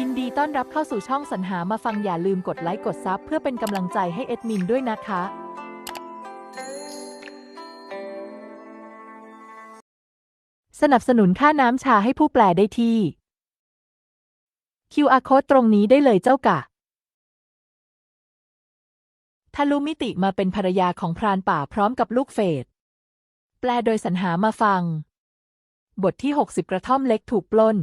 ยินดีต้อนรับเข้าสู่ช่องสรรหามาฟังอย่าลืมกดไลค์กดซับเพื่อเป็นกำลังใจให้เอ็ดมินด้วยนะคะ สนับสนุนค่าน้ำชาให้ผู้แปลได้ที่ QR code ตรงนี้ได้เลยเจ้ากะทะลุมิติมาเป็นภรรยาของพรานป่าพร้อมกับลูกเฟดแปลโดยสรรหามาฟัง บทที่ 60 กระท่อมเล็กถูกปล้น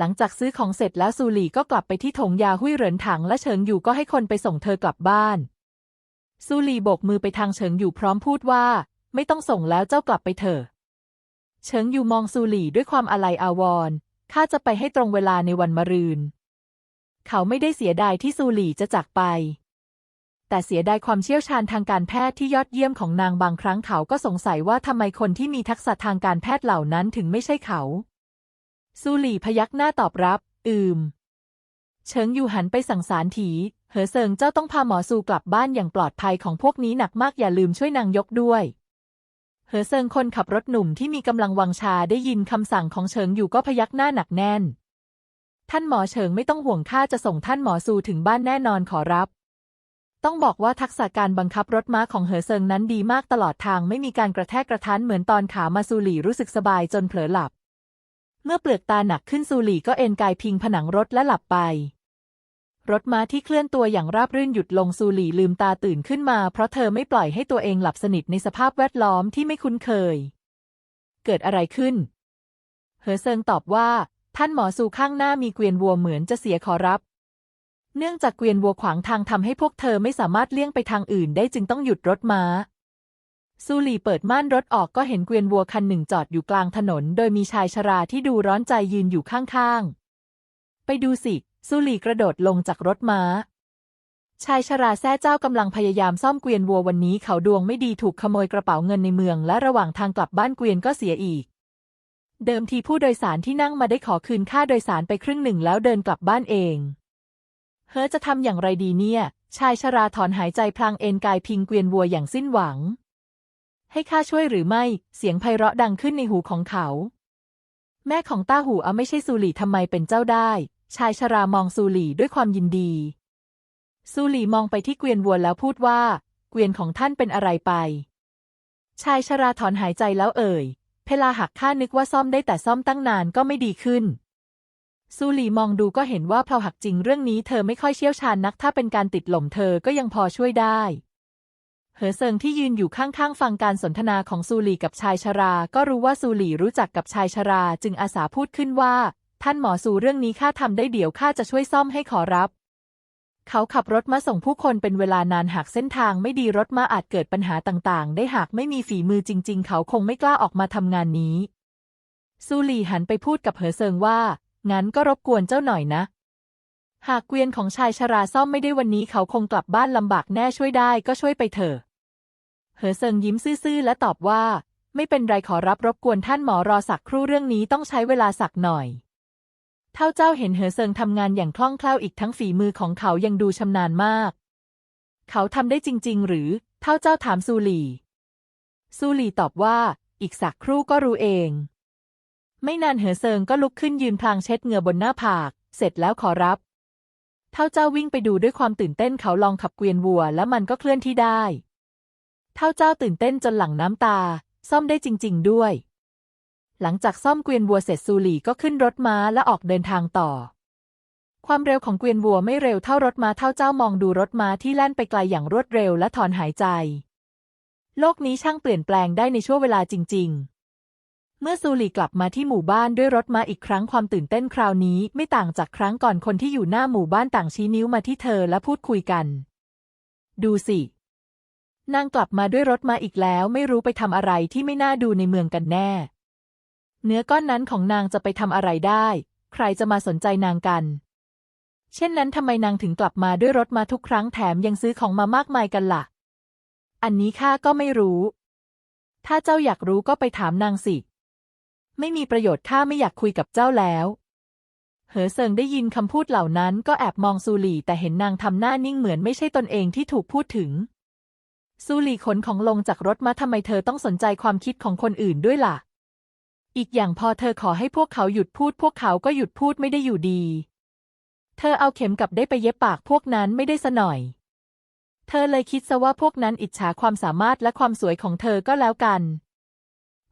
หลังจากซื้อของเสร็จแล้วซูหลี่ก็กลับไปที่ถงยาหุ้ยเหรินถังและเฉิงอยู่ก็ให้คนไปส่งเธอกลับบ้าน ซูหลี่โบกมือไปทางเฉิงอยู่พร้อมพูดว่า ไม่ต้องส่งแล้วเจ้ากลับไปเถอะ เฉิงอยู่มองซูหลี่ด้วยความอาลัยอาวรณ์ข้าจะไปให้ตรงเวลาในวันมะรืน เขาไม่ได้เสียดายที่ซูหลี่จะจากไป แต่เสียดายความเชี่ยวชาญทางการแพทย์ที่ยอดเยี่ยมของนางบางครั้งเขาก็สงสัยว่าทำไมคนที่มีทักษะทางการแพทย์เหล่านั้นถึงไม่ใช่เขา ซูหลี่พยักหน้าตอบรับ อืม เฉิงอยู่หันไปสั่งสารถี เหอเซิงเจ้าต้องพาหมอซูกลับบ้านอย่างปลอดภัยของพวกนี้หนักมากอย่าลืมช่วยนางยกด้วย เหอเซิงคนขับรถหนุ่มที่มีกำลังวังชาได้ยินคำสั่งของเฉิงอยู่ก็พยักหน้าหนักแน่น ท่านหมอเฉิงไม่ต้องห่วงข้าจะส่งท่านหมอซูถึงบ้านแน่นอนขอรับต้องบอกว่าทักษะการบังคับรถม้าของเหอเซิงนั้นดีมากตลอดทางไม่มีการกระแทกกระทันเหมือนตอนขามาซูหลี่รู้สึกสบายจนเผลอหลับ มื่อเปลือกตาหนักขึ้นซูหลี่ก็เอนกายพิงผนังรถและหลับไป รถม้าที่เคลื่อนตัวอย่างราบรื่นหยุดลงซูหลี่ลืมตาตื่นขึ้นมาเพราะเธอไม่ปล่อยให้ตัวเองหลับสนิทในสภาพแวดล้อมที่ไม่คุ้นเคย เกิดอะไรขึ้นเหอเซิงตอบว่า ท่านหมอซูข้างหน้ามีเกวียนวัวเหมือนจะเสียขอรับ เนื่องจากเกวียนวัวขวางทางทำให้พวกเธอไม่สามารถเลี่ยงไปทางอื่นได้จึงต้องหยุดรถม้า ซูหลี่เปิดม่านรถออกก็เห็นเกวียนวัวคันหนึ่งจอดอยู่กลางถนน โดยมีชายชราที่ดูร้อนใจยืนอยู่ข้างๆ ไปดูสิ ซูหลี่กระโดดลงจากรถม้า ชายชราแซ่เจ้ากำลังพยายามซ่อมเกวียนวัววันนี้เขาดวงไม่ดีถูกขโมยกระเป๋าเงินในเมือง และระหว่างทางกลับบ้านเกวียนก็เสียอีก เดิมทีผู้โดยสารที่นั่งมาได้ขอคืนค่าโดยสารไปครึ่งหนึ่งแล้วเดินกลับบ้านเอง เฮ้อจะทำอย่างไรดีเนี่ย ชายชราถอนหายใจพลางเอนกายพิงเกวียนวัวอย่างสิ้นหวัง ให้ข้าช่วยหรือไม่ เสียงไพเราะดังขึ้นในหูของเขา แม่ของต้าหูเอาไม่ใช่ซูหลี่ทำไมเป็นเจ้าได้ ชายชรามองซูหลี่ด้วยความยินดี ซูหลี่มองไปที่เกวียนวัวแล้วพูดว่า เกวียนของท่านเป็นอะไรไป ชายชราถอนหายใจแล้วเอ่ย เพลาหักข้านึกว่าซ่อมได้แต่ซ่อมตั้งนานก็ไม่ดีขึ้นซูหลี่มองดูก็เห็นว่าเพลาหักจริงเรื่องนี้เธอไม่ค่อยเชี่ยวชาญนัก ถ้าเป็นการติดหล่มเธอก็ยังพอช่วยได้ เหอเซิงที่ยืนอยู่ข้างๆ ฟังการสนทนาของซูหลี่กับชายชรา ก็รู้ว่าซูหลี่รู้จักกับชายชรา จึงอาสาพูดขึ้นว่า ท่านหมอซูเรื่องนี้ข้าทำได้เดี๋ยวข้าจะช่วยซ่อมให้ขอรับ เขาขับรถมาส่งผู้คนเป็นเวลานานหากเส้นทางไม่ดีรถมาอาจเกิดปัญหาต่างๆ ได้หากไม่มีฝีมือจริง ๆ เขาคงไม่กล้าออกมาทำงานนี้ ซูหลี่หันไปพูดกับเหอเซิงว่า งั้นก็รบกวนเจ้าหน่อยนะหากเกวียนของชายชราซ่อมไม่ได้วันนี้เขาคงกลับบ้านลำบากแน่ช่วยได้ก็ช่วยไปเถอะ เหอเซิงยิ้มซื่อๆและตอบว่า ไม่เป็นไรขอรับรบกวนท่านหมอรอสักครู่เรื่องนี้ต้องใช้เวลาสักหน่อย เท่าเจ้าเห็นเหอเซิงทำงานอย่างคล่องแคล่วอีกทั้งฝีมือของเขายังดูชำนาญมาก เขาทำได้จริง ๆ หรือ เท่าเจ้าถามซูหลี่ ซูหลี่ตอบว่า อีกสักครู่ก็รู้เอง ไม่นานเหอเซิงก็ลุกขึ้นยืนพลางเช็ดเหงื่อบนหน้าผาก เสร็จแล้วขอรับ เท่าเจ้าวิ่งไปดูด้วยความตื่นเต้นเขาลองขับเกวียนวัว แล้วมันก็เคลื่อนที่ได้ เท่าเจ้าตื่นเต้นจนหลั่งน้ำตา ซ่อมได้จริง ๆ ด้วย หลังจากซ่อมเกวียนวัวเสร็จซูหลี่ก็ขึ้นรถม้าและออกเดินทางต่อ ความเร็วของเกวียนวัวไม่เร็วเท่ารถม้าเท่าเจ้ามองดูรถม้าที่แล่นไปไกลอย่างรวดเร็วและถอนหายใจ โลกนี้ช่างเปลี่ยนแปลงได้ในช่วงเวลาจริง ๆเมื่อซูหลี่กลับมาที่หมู่บ้านด้วยรถม้าอีกครั้งความตื่นเต้นคราวนี้ไม่ต่างจากครั้งก่อนคนที่อยู่หน้าหมู่บ้านต่างชี้นิ้วมาที่เธอและพูดคุยกัน ดูสิ นางกลับมาด้วยรถมาอีกแล้วไม่รู้ไปทำอะไรที่ไม่น่าดูในเมืองกันแน่ เนื้อก้อนนั้นของนางจะไปทำอะไรได้ ใครจะมาสนใจนางกัน เช่นนั้นทำไมนางถึงกลับมาด้วยรถมาทุกครั้งแถมยังซื้อของมามากมายกันละ่ะ อันนี้ข้าก็ไม่รู้ ถ้าเจ้าอยากรู้ก็ไปถามนางสิ ไม่มีประโยชน์ข้าไม่อยากคุยกับเจ้าแล้วเหอเซิงได้ยินคำพูดเหล่านั้นก็แอบมองซูหลี่แต่เห็นนางทำหน้านิ่งเหมือนไม่ใช่ตนเองที่ถูกพูดถึง ซูหลี่ขนของลงจากรถมาทำไมเธอต้องสนใจความคิดของคนอื่นด้วยล่ะ อีกอย่างพอเธอขอให้พวกเขาหยุดพูด พวกเขาก็หยุดพูดไม่ได้อยู่ดี เธอเอาเข็มกลับได้ไปเย็บปากพวกนั้นไม่ได้สหน่อย เธอเลยคิดซะว่าพวกนั้นอิจฉาความสามารถและความสวยของเธอก็แล้วกัน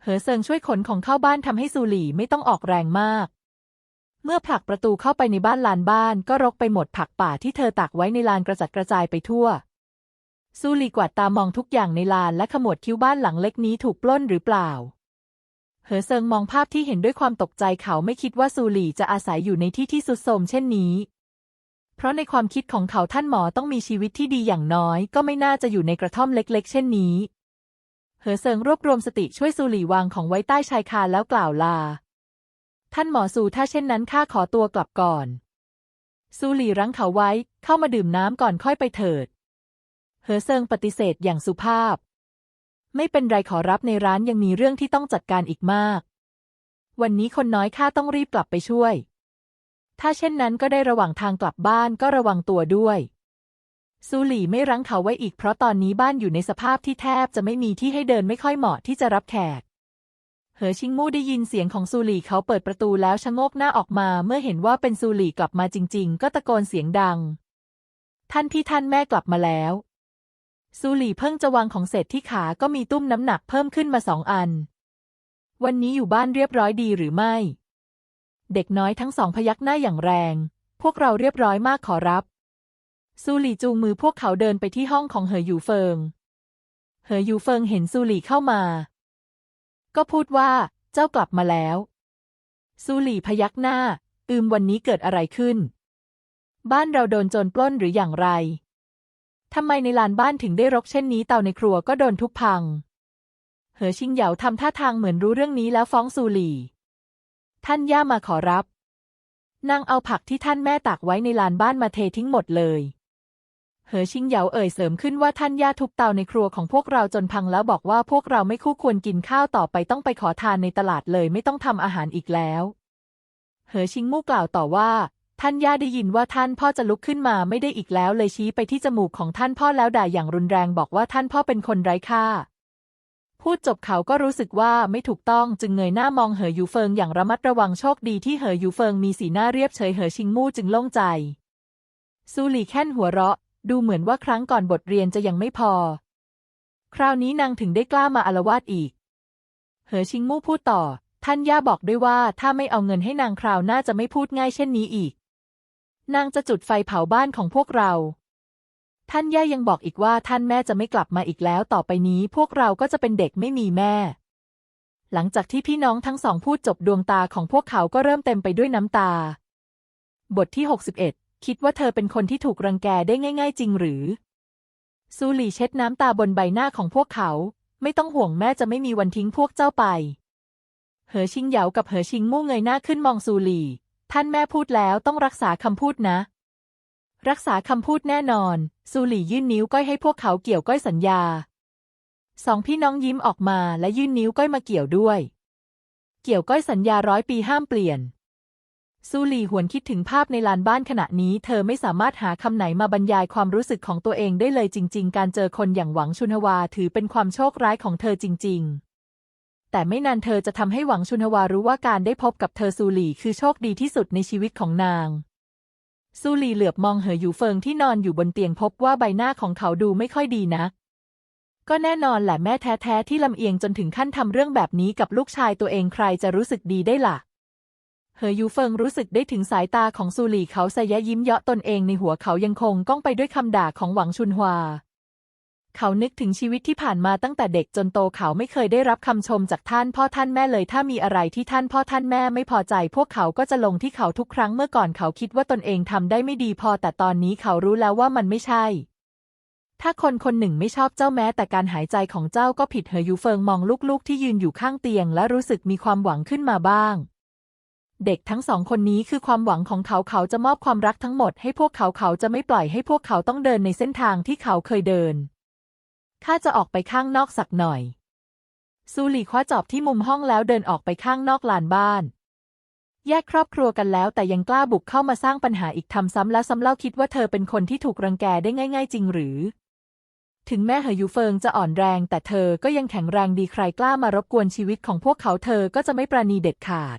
เหอเซิงช่วยขนของเข้าบ้านทำให้ซูหลี่ไม่ต้องออกแรงมาก เมื่อผลักประตูเข้าไปในบ้านลานบ้านก็รกไปหมดผักป่าที่เธอตักไว้ในลานกระจัดกระจายไปทั่ว ซูลีกวาดตามองทุกอย่างในลานและขมวดคิ้วบ้านหลังเล็กนี้ถูกปล้นหรือเปล่า เหอเซิงมองภาพที่เห็นด้วยความตกใจเขาไม่คิดว่าซูลีจะอาศัยอยู่ในที่ที่สุดโทมเช่นนี้ เพราะในความคิดของเขาท่านหมอต้องมีชีวิตที่ดีอย่างน้อย ก็ไม่น่าจะอยู่ในกระท่อมเล็ก ๆ เช่นนี้ เหอเซิงรวบรวมสติช่วยซูหลี่วางของไว้ใต้ชายคาแล้วกล่าวลา ท่านหมอซูถ้าเช่นนั้นข้าขอตัวกลับก่อน ซูหลี่รั้งเขาไว้ เข้ามาดื่มน้ำก่อนค่อยไปเถิด เหอเซิงปฏิเสธอย่างสุภาพ ไม่เป็นไรขอรับในร้านยังมีเรื่องที่ต้องจัดการอีกมาก วันนี้คนน้อยข้าต้องรีบกลับไปช่วย ถ้าเช่นนั้นก็ได้ระหว่างทางกลับบ้านก็ระวังตัวด้วยซูหลี่ไม่รั้งเขาไว้อีกเพราะตอนนี้บ้านอยู่ในสภาพที่แทบจะไม่มีที่ให้เดินไม่ค่อยเหมาะที่จะรับแขก เหอชิงมู่ได้ยินเสียงของซูหลี่เขาเปิดประตูแล้วชะโงกหน้าออกมาเมื่อเห็นว่าเป็นซูหลี่กลับมาจริง ๆ ก็ตะโกนเสียงดัง ท่านพี่ท่านแม่กลับมาแล้ว ซูหลี่เพิ่งจะวางของเสร็จที่ขาก็มีตุ้มน้ำหนักเพิ่มขึ้นมาสองอัน วันนี้อยู่บ้านเรียบร้อยดีหรือไม่ เด็กน้อยทั้งสองพยักหน้าอย่างแรง พวกเราเรียบร้อยมากขอรับ ซูหลี่จูงมือพวกเขาเดินไปที่ห้องของเหออยู่เฟิง เหออยู่เฟิงเห็นซูหลี่เข้ามา ก็พูดว่า เจ้ากลับมาแล้ว ซูหลี่พยักหน้า อืมวันนี้เกิดอะไรขึ้น บ้านเราโดนโจรปล้นหรืออย่างไร ทำไมในลานบ้านถึงได้รกเช่นนี้เตาในครัวก็โดนทุบพัง เหอชิงเหยาทำท่าทางเหมือนรู้เรื่องนี้แล้วฟ้องซูหลี่ ท่านย่ามาขอรับ นางเอาผักที่ท่านแม่ตากไว้ในลานบ้านมาเททิ้งหมดเลย เหอชิงเหยาเอ่ยเสริมขึ้นว่าท่านย่าทุบเตาในครัวของพวกเราจนพังแล้วบอกว่าพวกเราไม่คู่ควรกินข้าวต่อไปต้องไปขอทานในตลาดเลยไม่ต้องทำอาหารอีกแล้ว เหอชิงมู่กล่าวต่อว่า ท่านย่าได้ยินว่าท่านพ่อจะลุกขึ้นมาไม่ได้อีกแล้วเลยชี้ไปที่จมูกของท่านพ่อแล้วด่าอย่างรุนแรงบอกว่าท่านพ่อเป็นคนไร้ค่า พูดจบเขาก็รู้สึกว่าไม่ถูกต้องจึงเงยหน้ามองเหออยู่เฟิงอย่างระมัดระวังโชคดีที่เหออยู่เฟิงมีสีหน้าเรียบเฉยเหอชิงมู่จึงโล่งใจ ซูหลี่แค่นหัวเราะ ดูเหมือนว่าครั้งก่อนบทเรียนจะยังไม่พอ คราวนี้นางถึงได้กล้ามาอารวาสอีก เหอชิงมู่พูดต่อ ท่านย่าบอกด้วยว่าถ้าไม่เอาเงินให้นางคราวหน้าจะไม่พูดง่ายเช่นนี้อีก นางจะจุดไฟเผาบ้านของพวกเรา ท่านย่ายังบอกอีกว่าท่านแม่จะไม่กลับมาอีกแล้ว ต่อไปนี้พวกเราก็จะเป็นเด็กไม่มีแม่ หลังจากที่พี่น้องทั้งสองพูดจบดวงตาของพวกเขาก็เริ่มเต็มไปด้วยน้ำตา บทที่ 61 คิดว่าเธอเป็นคนที่ถูกรังแกได้ง่าย ๆ จริงหรือ ซูหลี่เช็ดน้ำตาบนใบหน้าของพวกเขา ไม่ต้องห่วงแม่จะไม่มีวันทิ้งพวกเจ้าไป เหอชิงเหยากับเหอชิงมู่เงยหน้าขึ้นมองซูหลี่ ท่านแม่พูดแล้วต้องรักษาคำพูดนะ รักษาคำพูดแน่นอน ซูหลี่ยื่นนิ้วก้อยให้พวกเขาเกี่ยวก้อยสัญญา สองพี่น้องยิ้มออกมาและยื่นนิ้วก้อยมาเกี่ยวด้วย เกี่ยวก้อยสัญญาร้อยปีห้ามเปลี่ยน ซูหลี่หวนคิดถึงภาพในลานบ้านขณะนี้ เธอไม่สามารถหาคำไหนมาบรรยายความรู้สึกของตัวเองได้เลยจริง ๆ การเจอคนอย่างหวังชุนฮวาถือเป็นความโชคร้ายของเธอจริง ๆ แต่ไม่นานเธอจะทำให้หวังชุนฮวารู้ว่าการได้พบกับเธอซูหลี่คือโชคดีที่สุดในชีวิตของนางซูหลี่เหลือบมองเหออยู่เฟิงที่นอนอยู่บนเตียงพบว่าใบหน้าของเขาดูไม่ค่อยดีนักก็แน่นอนแหละแม่แท้ ๆ ที่ลำเอียงจนถึงขั้นทำเรื่องแบบนี้กับลูกชายตัวเองใครจะรู้สึกดีได้ล่ะ เหอยูเฟิงรู้สึกได้ถึงสายตาของซูหลี่เขาสยะยิ้มเยาะตนเองในหัวเขายังคงก้องไปด้วยคำด่าของหวังชุนฮวา เขานึกถึงชีวิตที่ผ่านมาตั้งแต่เด็กจนโตเขาไม่เคยได้รับคำชมจากท่านพ่อท่านแม่เลย ถ้ามีอะไรที่ท่านพ่อท่านแม่ไม่พอใจ พวกเขาก็จะลงที่เขาทุกครั้งเมื่อก่อนเขาคิดว่าตนเองทำได้ไม่ดีพอ แต่ตอนนี้เขารู้แล้วว่ามันไม่ใช่ ถ้าคนคนหนึ่งไม่ชอบเจ้าแม้ แต่การหายใจของเจ้าก็ผิดเหอยูเฟิงมองลูกๆ ที่ยืนอยู่ข้างเตียง และรู้สึกมีความหวังขึ้นมาบ้าง เด็กทั้งสองคนนี้คือความหวังของเขาเขาจะมอบความรักทั้งหมดให้พวกเขาเขาจะไม่ปล่อยให้พวกเขาต้องเดินในเส้นทางที่เขาเคยเดิน ข้าจะออกไปข้างนอกสักหน่อย ซูหลี่คว้าจอบที่มุมห้องแล้วเดินออกไปข้างนอกลานบ้าน แยกครอบครัวกันแล้วแต่ยังกล้าบุกเข้ามาสร้างปัญหาอีกทำซ้ำแล้วซ้ำเล่าคิดว่าเธอเป็นคนที่ถูกรังแกได้ง่าย ๆ จริงหรือ ถึงแม้เหอยูเฟิงจะอ่อนแรง แต่เธอก็ยังแข็งแรงดีใครกล้ามารบกวนชีวิตของพวกเขาเธอก็จะไม่ปราณีเด็ดขาด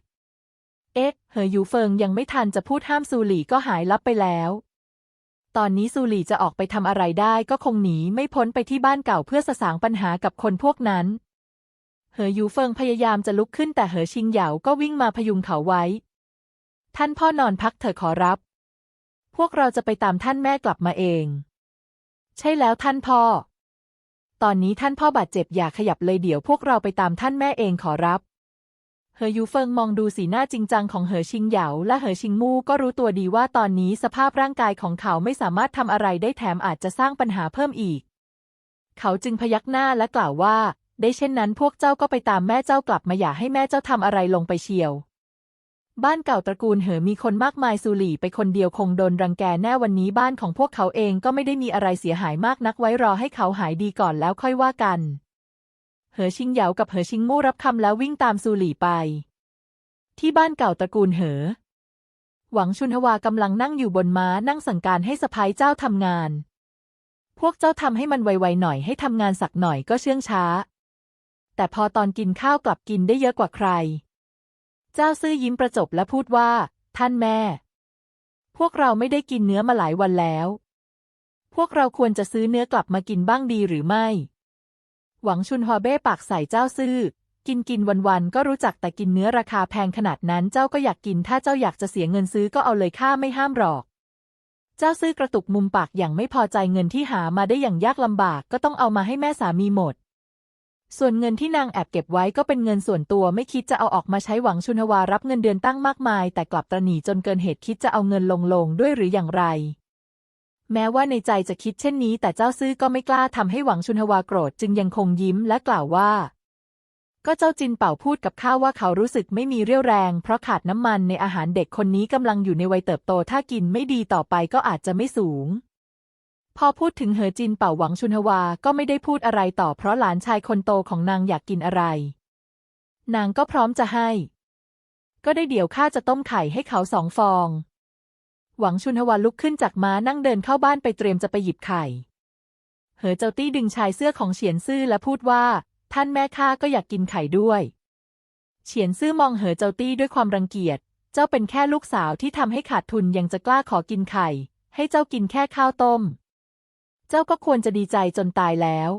เอ๊ะเหอยูเฟิงยังไม่ทันจะพูดห้ามซูหลี่ก็หายลับไปแล้ว ตอนนี้ซูหลี่จะออกไปทำอะไรได้ก็คงหนีไม่พ้นไปที่บ้านเก่าเพื่อสสางปัญหากับคนพวกนั้น เหอยูเฟิงพยายามจะลุกขึ้นแต่เหอชิงเหยาก็วิ่งมาพยุงเขาไว้ ท่านพ่อนอนพักเถอะขอรับ พวกเราจะไปตามท่านแม่กลับมาเอง ใช่แล้วท่านพ่อ ตอนนี้ท่านพ่อบาดเจ็บอย่าขยับเลยเดี๋ยวพวกเราไปตามท่านแม่เองขอรับ เหอยูเฟิงมองดูสีหน้าจริงจังของเหอชิงเหยาและเหอชิงมู่ก็รู้ตัวดีว่าตอนนี้สภาพร่างกายของเขาไม่สามารถทำอะไรได้แถมอาจจะสร้างปัญหาเพิ่มอีก เขาจึงพยักหน้าและกล่าวว่า ได้เช่นนั้นพวกเจ้าก็ไปตามแม่เจ้ากลับมาอย่าให้แม่เจ้าทำอะไรลงไปเชียว บ้านเก่าตระกูลเหอมีคนมากมายซูหลี่ไปคนเดียวคงโดนรังแกแน่วันนี้บ้านของพวกเขาเองก็ไม่ได้มีอะไรเสียหายมากนักไว้รอให้เขาหายดีก่อนแล้วค่อยว่ากัน เหอชิงเหยากับเหอชิงมู่รับคำแล้ววิ่งตามซูหลี่ไป ที่บ้านเก่าตระกูลเหอ หวังชุนทวากำลังนั่งอยู่บนม้านั่งสั่งการให้สะพ้ายเจ้าทำงาน พวกเจ้าทำให้มันไวๆหน่อยให้ทำงานสักหน่อยก็เชื่องช้า แต่พอตอนกินข้าวกลับกินได้เยอะกว่าใคร เจ้าซื่อยิ้มประจบและพูดว่า ท่านแม่ พวกเราไม่ได้กินเนื้อมาหลายวันแล้ว พวกเราควรจะซื้อเนื้อกลับมากินบ้างดีหรือไม่ หวังชุนฮวเบ้ปากใส่เจ้าซื่อ กินกินวันๆก็รู้จักแต่กินเนื้อราคาแพงขนาดนั้นเจ้าก็อยากกิน ถ้าเจ้าอยากจะเสียเงินซื้อก็เอาเลยข้าไม่ห้ามหรอก เจ้าซื่อกระตุกมุมปากอย่างไม่พอใจเงินที่หามาได้อย่างยากลำบากก็ต้องเอามาให้แม่สามีหมด ส่วนเงินที่นางแอบเก็บไว้ก็เป็นเงินส่วนตัวไม่คิดจะเอาออกมาใช้หวังชุนฮวารับเงินเดือนตั้งมากมาย แต่กลับตระหนี่จนเกินเหตุคิดจะเอาเงินลงลงด้วยหรืออย่างไร แม้ว่าในใจจะคิดเช่นนี้ แต่เจ้าซื่อก็ไม่กล้าทำให้หวังชุนฮวาโกรธจึงยังคงยิ้มและกล่าวว่า ก็เจ้าจินเป่าพูดกับข้าว่าเขารู้สึกไม่มีเรี่ยวแรง เพราะขาดน้ำมันในอาหารเด็กคนนี้กำลังอยู่ในวัยเติบโตถ้ากินไม่ดีต่อไปก็อาจจะไม่สูง พอพูดถึงเหอจินเป่าหวังชุนฮวาก็ไม่ได้พูดอะไรต่อ เพราะหลานชายคนโตของนางอยากกินอะไร นางก็พร้อมจะให้ ก็ได้เดี๋ยวข้าจะต้มไข่ให้เขาสองฟอง หวังชุนฮวาลุกขึ้นจากม้านั่งเดินเข้าบ้านไปเตรียมจะไปหยิบไข่ เหอเจ้าตี้ดึงชายเสื้อของเฉียนซื่อและพูดว่า ท่านแม่ข้าก็อยากกินไข่ด้วย เฉียนซื่อมองเหอเจ้าตี้ด้วยความรังเกียจ เจ้าเป็นแค่ลูกสาวที่ทำให้ขาดทุนยังจะกล้าขอกินไข่ ให้เจ้ากินแค่ข้าวต้ม เจ้าก็ควรจะดีใจจนตายแล้ว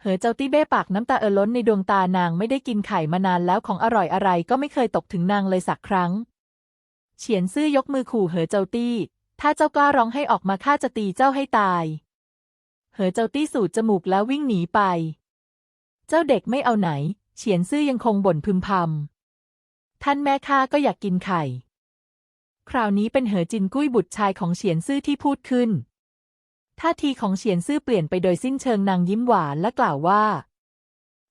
เหอเจ้าตี้เบ้ปากน้ำตาเออล้นในดวงตานางไม่ได้กินไข่มานานแล้วของอร่อยอะไรก็ไม่เคยตกถึงนางเลยสักครั้ง เฉียนซื่อยกมือขู่เหอเจ้าตี้ ถ้าเจ้ากล้าร้องให้ออกมาข้าจะตีเจ้าให้ตาย เหอเจ้าตี้สูดจมูกแล้ววิ่งหนีไป เจ้าเด็กไม่เอาไหน เฉียนซื่อยังคงบ่นพึมพำ ท่านแม่ข้าก็อยากกินไข่ คราวนี้เป็นเหอจินกุ้ยบุตรชายของเฉียนซื่อที่พูดขึ้น ท่าทีของเฉียนซื่อเปลี่ยนไปโดยสิ้นเชิงนางยิ้มหวานและกล่าวว่า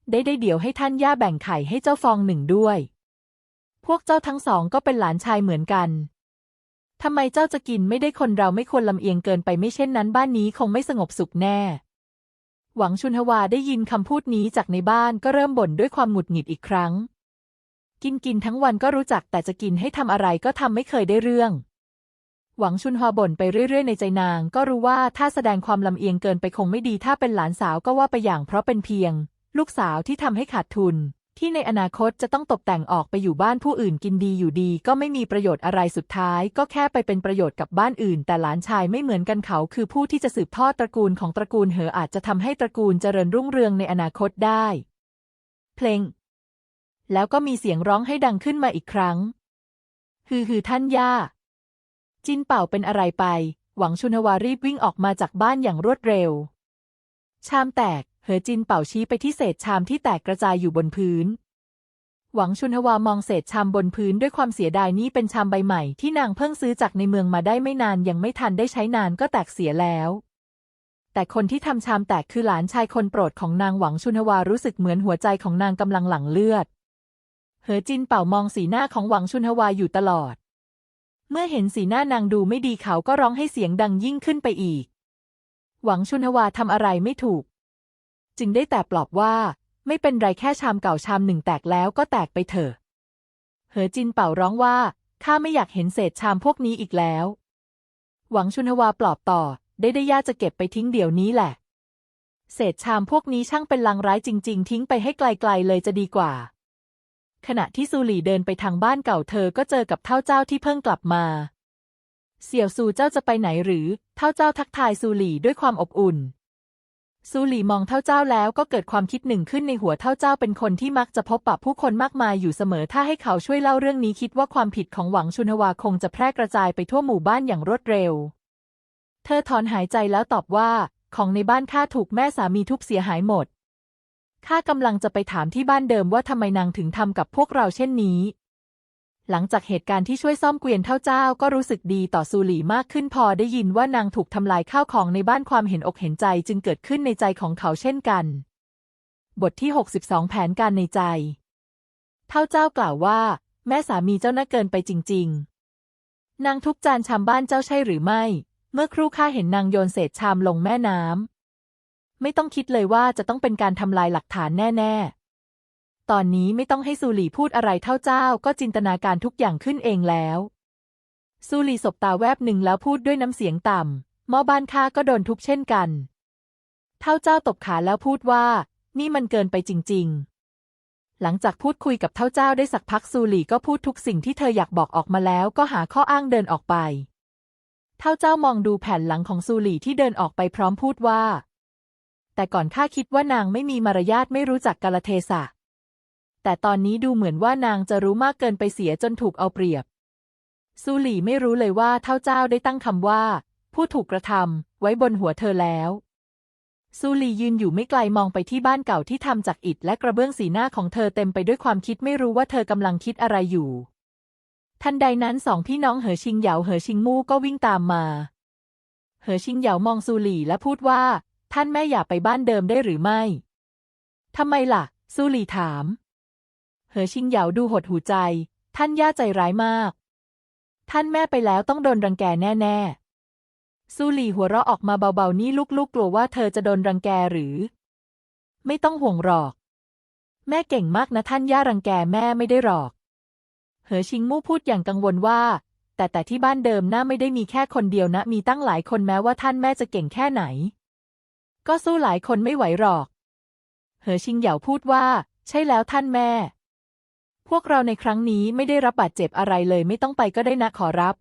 ได้ได้เดี๋ยวให้ท่านย่าแบ่งไข่ให้เจ้าฟองหนึ่งด้วย พวกเจ้าทั้งสองก็เป็นหลานชายเหมือนกันทำไมเจ้าจะกินไม่ได้คนเราไม่ควรลำเอียงเกินไปไม่เช่นนั้นบ้านนี้คงไม่สงบสุขแน่ หวังชุนฮวาได้ยินคำพูดนี้จากในบ้านก็เริ่มบ่นด้วยความหงุดหงิดอีกครั้ง กินกินทั้งวันก็รู้จักแต่จะกินให้ทำอะไรก็ทำไม่เคยได้เรื่อง หวังชุนฮวาบ่นไปเรื่อย ๆ ในใจนาง ก็รู้ว่าถ้าแสดงความลำเอียงเกินไปคงไม่ดีถ้าเป็นหลานสาวก็ว่าไปอย่างเพราะเป็นเพียง ลูกสาวที่ทำให้ขาดทุน ที่ในอนาคตจะต้องตกแต่งออกไปอยู่บ้านผู้อื่นกินดีอยู่ดี ก็ไม่มีประโยชน์อะไรสุดท้าย ก็แค่ไปเป็นประโยชน์กับบ้านอื่น แต่หลานชายไม่เหมือนกันเขา คือผู้ที่จะสืบทอดตระกูลของตระกูลเหออาจจะทำให้ตระกูลเจริญรุ่งเรืองในอนาคตได้ เพลง แล้วก็มีเสียงร้องให้ดังขึ้นมาอีกครั้งฮือฮือท่านย่า จินเป่าเป็นอะไรไป หวังชุนฮวารีบวิ่งออกมาจากบ้านอย่างรวดเร็ว ชามแตก อจินเป่าชี้ไปที่เศษชามที่แตกกระจายอยู่บนพื้น หวังชุนฮวามองเศษชามบนพื้นด้วยความเสียดายนี่เป็นชามใบใหม่ที่นางเพิ่งซื้อจากในเมืองมาได้ไม่นานยังไม่ทันได้ใช้นานก็แตกเสียแล้ว แต่คนที่ทำชามแตกคือหลานชายคนโปรดของนางหวังชุนฮวารู้สึกเหมือนหัวใจของนางกำลังหลั่งเลือด เหอจินเป่ามองสีหน้าของหวังชุนฮวาอยู่ตลอด เมื่อเห็นสีหน้านางดูไม่ดีเขาก็ร้องให้เสียงดังยิ่งขึ้นไปอีก หวังชุนฮวาทำอะไรไม่ถูก จึงได้แต่ปลอบว่า ไม่เป็นไรแค่ชามเก่าชามหนึ่งแตกแล้วก็แตกไปเถอะ เหอจินเป่าร้องว่าข้าไม่อยากเห็นเศษชามพวกนี้อีกแล้ว หวังชุนฮวาปลอบต่อ ได้ได้ย่าจะเก็บไปทิ้งเดี๋ยวนี้แหละ เศษชามพวกนี้ช่างเป็นลังร้ายจริง ๆ ทิ้งไปให้ไกลๆเลยจะดีกว่า ขณะที่ซูหลี่เดินไปทางบ้านเก่าเธอก็เจอกับเท่าเจ้าที่เพิ่งกลับมา เสี่ยวซูเจ้าจะไปไหนหรือ เท่าเจ้าทักทายซูหลี่ด้วยความอบอุ่น ซูหลี่มองเท่าเจ้าแล้วก็เกิดความคิดหนึ่งขึ้นในหัวเท่าเจ้าเป็นคนที่มักจะพบปะผู้คนมากมายอยู่เสมอถ้าให้เขาช่วยเล่าเรื่องนี้คิดว่าความผิดของหวังชุนวาคงจะแพร่กระจายไปทั่วหมู่บ้านอย่างรวดเร็ว เธอถอนหายใจแล้วตอบว่า ของในบ้านข้าถูกแม่สามีทุบเสียหายหมดข้ากำลังจะไปถามที่บ้านเดิมว่าทำไมนางถึงทำกับพวกเราเช่นนี้ หลังจากเหตุการณ์ที่ช่วยซ่อมเกวียนเท่าเจ้าก็รู้สึกดีต่อซูหลี่มากขึ้นพอได้ยินว่านางถูกทำลายข้าวของในบ้านความเห็นอกเห็นใจจึงเกิดขึ้นในใจของเขาเช่นกัน บทที่ 62 แผนการในใจ เท่าเจ้ากล่าวว่า แม่สามีเจ้าน่าเกินไปจริง ๆ นางทุบจานชามบ้านเจ้าใช่หรือไม่ เมื่อครู่ข้าเห็นนางโยนเศษชามลงแม่น้ำไม่ต้องคิดเลยว่าจะต้องเป็นการทำลายหลักฐานแน่ ๆ ตอนนี้ไม่ต้องให้ซูหลี่พูดอะไรเท่าเจ้าก็จินตนาการทุกอย่างขึ้นเองแล้ว ซูหลี่สบตาแวบหนึ่งแล้วพูดด้วยน้ำเสียงต่ำหมอบ้านข้าก็โดนทุบเช่นกัน เท่าเจ้าตบขาแล้วพูดว่า นี่มันเกินไปจริง ๆ หลังจากพูดคุยกับเท่าเจ้าได้สักพักซูหลี่ก็พูดทุกสิ่งที่เธออยากบอกออกมาแล้วก็หาข้ออ้างเดินออกไป เท่าเจ้ามองดูแผ่นหลังของซูหลี่ที่เดินออกไปพร้อมพูดว่า แต่ก่อนข้าคิดว่านางไม่มีมารยาทไม่รู้จักกาลเทศะ แต่ตอนนี้ดูเหมือนว่านางจะรู้มากเกินไปเสียจนถูกเอาเปรียบ ซูหลี่ไม่รู้เลยว่าเท่าเจ้าได้ตั้งคำว่า ผู้ถูกกระทำไว้บนหัวเธอแล้ว ซูหลี่ยืนอยู่ไม่ไกลมองไปที่บ้านเก่าที่ทำจากอิฐและกระเบื้องสีหน้าของเธอเต็มไปด้วยความคิดไม่รู้ว่าเธอกำลังคิดอะไรอยู่ ทันใดนั้นสองพี่น้องเหอชิงเหยาเหอชิงมู่ก็วิ่งตามมา เหอชิงเหยามองซูหลี่และพูดว่า ท่านแม่อย่าไปบ้านเดิมได้หรือไม่ทำไมล่ะ ซูหลี่ถาม เหอชิงเหยาดูหดหูใจ ท่านย่าใจร้ายมาก ท่านแม่ไปแล้วต้องโดนรังแกแน่ๆซูหลี่หัวเราะออกมาเบาๆนี่ลูกๆกลัวว่าเธอจะโดนรังแกหรือ ไม่ต้องห่วงหรอก แม่เก่งมากนะท่านย่ารังแกแม่ไม่ได้หรอก เหอชิงมู่พูดอย่างกังวลว่าแต่แต่ที่บ้านเดิมน่าไม่ได้มีแค่คนเดียวนะ มีตั้งหลายคนแม้ว่าท่านแม่จะเก่งแค่ไหน ก็สู้หลายคนไม่ไหวหรอก เหอชิงเหยาพูดว่า ใช่แล้วท่านแม่ พวกเราในครั้งนี้ไม่ได้รับบาดเจ็บอะไรเลยไม่ต้องไปก็ได้นะขอรับ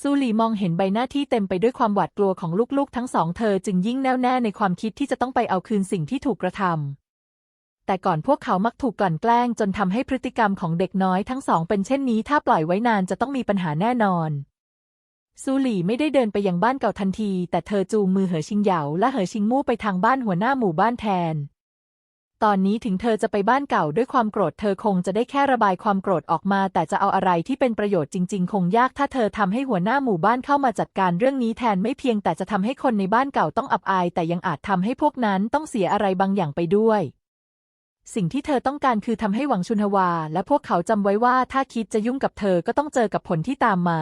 ซูหลีมองเห็นใบหน้าที่เต็มไปด้วยความหวาดกลัวของลูกๆ ทั้งสองเธอจึงยิ่งแน่วแน่ในความคิดที่จะต้องไปเอาคืนสิ่งที่ถูกกระทำแต่ก่อนพวกเขามักถูกกลั่นแกล้งจนทำให้พฤติกรรมของเด็กน้อยทั้งสองเป็นเช่นนี้ถ้าปล่อยไว้นานจะต้องมีปัญหาแน่นอน ซูหลี่ไม่ได้เดินไปยังบ้านเก่าทันที แต่เธอจูงมือเหอชิงเหยาและเหอชิงมู่ไปทางบ้านหัวหน้าหมู่บ้านแทน ตอนนี้ถึงเธอจะไปบ้านเก่าด้วยความโกรธเธอคงจะได้แค่ระบายความโกรธออกมา แต่จะเอาอะไรที่เป็นประโยชน์จริง ๆ คงยากถ้าเธอทำให้หัวหน้าหมู่บ้านเข้ามาจัดการเรื่องนี้แทนไม่เพียงแต่จะทำให้คนในบ้านเก่าต้องอับอาย แต่ยังอาจทำให้พวกนั้นต้องเสียอะไรบางอย่างไปด้วยสิ่งที่เธอต้องการคือทำให้หวังชุนฮวา และพวกเขาจำไว้ว่าถ้าคิดจะยุ่งกับเธอก็ต้องเจอกับผลที่ตามมา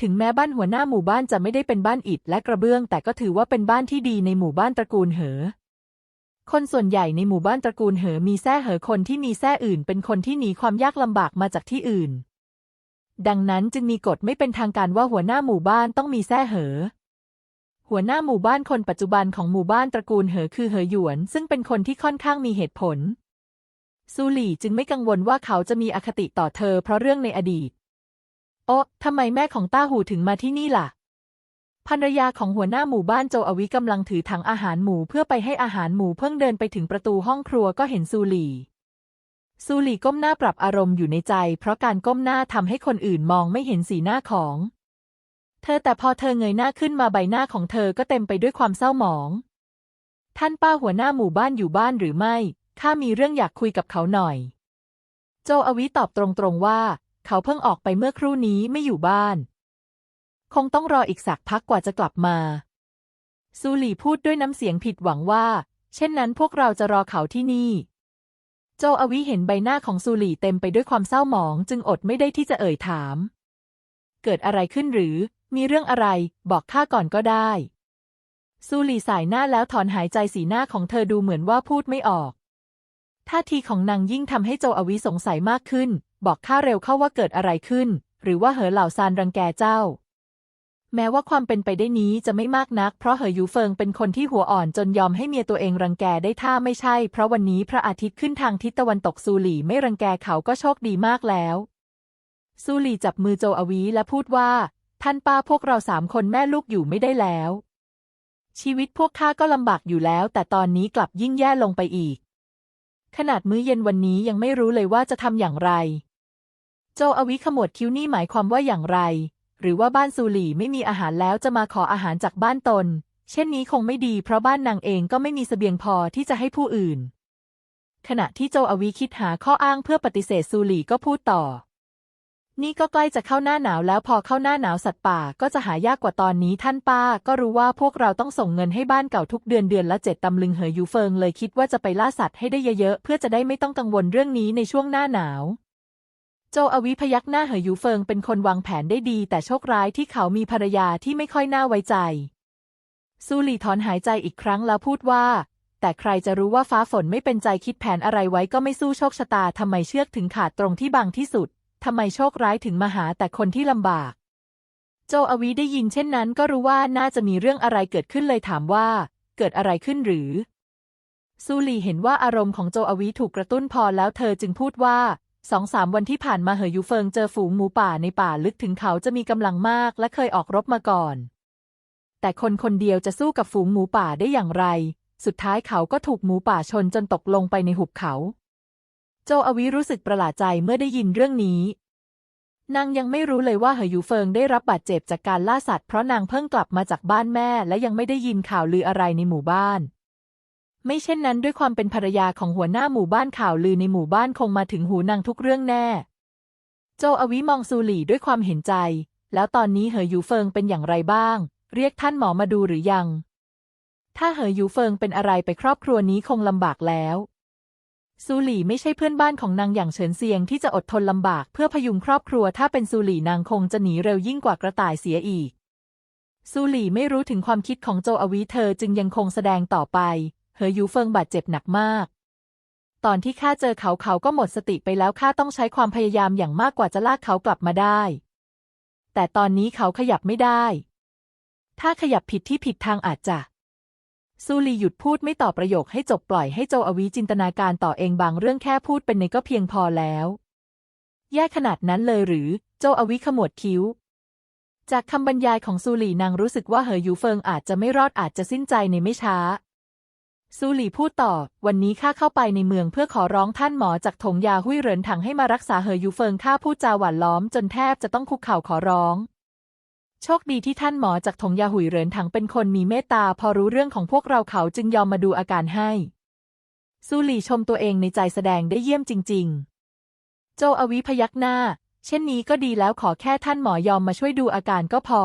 ถึงแม้บ้านหัวหน้าหมู่บ้านจะไม่ได้เป็นบ้านอิฐและกระเบื้อง แต่ก็ถือว่าเป็นบ้านที่ดีในหมู่บ้านตระกูลเหอ คนส่วนใหญ่ในหมู่บ้านตระกูลเหอมีแท้เหอคนที่มีแท้อื่น เป็นคนที่หนีความยากลำบากมาจากที่อื่น ดังนั้นจึงมีกฎไม่เป็นทางการว่าหัวหน้าหมู่บ้านต้องมีแท้เหอ หัวหน้าหมู่บ้านคนปัจจุบันของหมู่บ้านตระกูลเหอคือเหอหยวน ซึ่งเป็นคนที่ค่อนข้างมีเหตุผล ซูหลี่จึงไม่กังวลว่าเขาจะมีอคติต่อเธอเพราะเรื่องในอดีต โอ๊ะทำไมแม่ของต้าหูถึงมาที่นี่ล่ะ ภรรยาของหัวหน้าหมู่บ้านโจอวิกำลังถือถังอาหารหมูเพื่อไปให้อาหารหมูเพิ่งเดินไปถึงประตูห้องครัวก็เห็นซูหลี่ ซูหลี่ก้มหน้าปรับอารมณ์อยู่ในใจ เพราะการก้มหน้าทำให้คนอื่นมองไม่เห็นสีหน้าของ เธอแต่พอเธอเงยหน้าขึ้นมาใบหน้าของเธอก็เต็มไปด้วยความเศร้าหมอง ท่านป้าหัวหน้าหมู่บ้านอยู่บ้านหรือไม่ข้ามีเรื่องอยากคุยกับเขาหน่อย โจอวิตอบตรงๆว่า เขาเพิ่งออกไปเมื่อครู่นี้ไม่อยู่บ้าน คงต้องรออีกสักพักกว่าจะกลับมา ซูหลี่พูดด้วยน้ำเสียงผิดหวังว่า เช่นนั้นพวกเราจะรอเขาที่นี่ โจอวิเห็นใบหน้าของซูหลี่เต็มไปด้วยความเศร้าหมอง จึงอดไม่ได้ที่จะเอ่ยถาม เกิดอะไรขึ้นหรือ มีเรื่องอะไร บอกข้าก่อนก็ได้ ซูหลี่สายหน้าแล้วถอนหายใจสีหน้าของเธอดูเหมือนว่าพูดไม่ออก ท่าทีของนางยิ่งทำให้โจอวิสงสัยมากขึ้น บอกข้าเร็วเข้าว่าเกิดอะไรขึ้น หรือว่าเหอเหล่าซานรังแกเจ้า แม้ว่าความเป็นไปได้นี้จะไม่มากนัก เพราะเหอยูเฟิงเป็นคนที่หัวอ่อนจนยอมให้เมียตัวเองรังแกได้ถ้าไม่ใช่ เพราะวันนี้พระอาทิตย์ขึ้นทางทิศตะวันตกซูหลี่ไม่รังแกเขาก็โชคดีมากแล้ว ซูหลี่จับมือโจอวีและพูดว่า ท่านป้าพวกเราสามคนแม่ลูกอยู่ไม่ได้แล้ว ชีวิตพวกข้าก็ลำบากอยู่แล้ว แต่ตอนนี้กลับยิ่งแย่ลงไปอีก ขนาดมื้อเย็นวันนี้ยังไม่รู้เลยว่าจะทำอย่างไร โจอวิขมวดคิ้วนี่หมายความว่าอย่างไร หรือว่าบ้านซูหลี่ไม่มีอาหารแล้วจะมาขออาหารจากบ้านตน เช่นนี้คงไม่ดีเพราะบ้านนางเองก็ไม่มีเสบียงพอที่จะให้ผู้อื่น ขณะที่โจอวิคิดหาข้ออ้างเพื่อปฏิเสธซูหลี่ก็พูดต่อ นี่ก็ใกล้จะเข้าหน้าหนาวแล้วพอเข้าหน้าหนาวสัตว์ป่าก็จะหายากกว่าตอนนี้ท่านป้า ก็รู้ว่าพวกเราต้องส่งเงินให้บ้านเก่าทุกเดือนเดือนละเจ็ดตำลึงเหอยูเฟิงเลยคิดว่าจะไปล่าสัตว์ให้ได้เยอะๆเพื่อจะได้ไม่ต้องกังวลเรื่องนี้ในช่วงหน้าหนาว โจอวิพยักหน้าเหอยูเฟิงเป็นคนวางแผนได้ดี แต่โชคร้ายที่เขามีภรรยาที่ไม่ค่อยน่าไว้ใจ ซูหลี่ถอนหายใจอีกครั้งแล้วพูดว่า แต่ใครจะรู้ว่าฟ้าฝนไม่เป็นใจคิดแผนอะไรไว้ก็ไม่สู้โชคชะตาทำไมเชือกถึงขาดตรงที่บางที่สุดทำไมโชคร้ายถึงมาหาแต่คนที่ลำบาก โจอวีได้ยินเช่นนั้นก็รู้ว่าน่าจะมีเรื่องอะไรเกิดขึ้นเลยถามว่า เกิดอะไรขึ้นหรือซูหลีเห็นว่าอารมณ์ของโจอวีถูกกระตุ้นพอแล้วเธอจึงพูดว่า สองสามวันที่ผ่านมาเหอยูเฟิงเจอฝูงหมูป่าในป่าลึกถึงเขาจะมีกำลังมากและเคยออกรบมาก่อน แต่คนคนเดียวจะสู้กับฝูงหมูป่าได้อย่างไร สุดท้ายเขาก็ถูกหมูป่าชนจนตกลงไปในหุบเขา โจอวีรู้สึกประหลาดใจเมื่อได้ยินเรื่องนี้ นางยังไม่รู้เลยว่าเหอยูเฟิงได้รับบาดเจ็บจากการล่าสัตว์เพราะนางเพิ่งกลับมาจากบ้านแม่และยังไม่ได้ยินข่าวลืออะไรในหมู่บ้าน ไม่เช่นนั้นด้วยความเป็นภรรยาของหัวหน้าหมู่บ้านข่าวลือในหมู่บ้านคงมาถึงหูนางทุกเรื่องแน่ โจอวิมองซูหลี่ด้วยความเห็นใจ แล้วตอนนี้เหอหยูเฟิงเป็นอย่างไรบ้าง เรียกท่านหมอมาดูหรือยัง ถ้าเหอหยูเฟิงเป็นอะไรไปครอบครัวนี้คงลำบากแล้วซูหลี่ไม่ใช่เพื่อนบ้านของนางอย่างเฉินเซียงที่จะอดทนลำบากเพื่อพยุงครอบครัวถ้าเป็นซูหลี่นางคงจะหนีเร็วยิ่งกว่ากระต่ายเสียอีกซูหลี่ไม่รู้ถึงความคิดของโจอวีเธอจึงยังคงแสดงต่อไป เหอยูเฟิงบาดเจ็บหนักมาก ตอนที่ข้าเจอเขาเขาก็หมดสติไปแล้วข้าต้องใช้ความพยายามอย่างมากกว่าจะลากเขากลับมาได้ แต่ตอนนี้เขาขยับไม่ได้ ถ้าขยับผิดที่ผิดทางอาจจะซูลีหยุดพูดไม่ต่อประโยคให้จบปล่อยให้โจอวีจินตนาการต่อเองบางเรื่องแค่พูดเป็นในก็เพียงพอแล้ว แย่ขนาดนั้นเลยหรือ โจอวีขมวดคิ้ว จากคำบรรยายของซูลีนางรู้สึกว่าเหอยูเฟิงอาจจะไม่รอดอาจจะสิ้นใจในไม่ช้า ซูหลี่พูดต่อ วันนี้ข้าเข้าไปในเมืองเพื่อขอร้องท่านหมอจากถงยาหุ้ยเหรินถังให้มารักษาเหอยูเฟิงข้าพูดจาหวานล้อมจนแทบจะต้องคุกเข่าขอร้อง โชคดีที่ท่านหมอจากถงยาหุยเหรินถังเป็นคนมีเมตตาพอรู้เรื่องของพวกเราเขาจึงยอมมาดูอาการให้ ซูหลี่ชมตัวเองในใจแสดงได้เยี่ยมจริง ๆ โจอวิพยักหน้า เช่นนี้ก็ดีแล้วขอแค่ท่านหมอยอมมาช่วยดูอาการก็พอ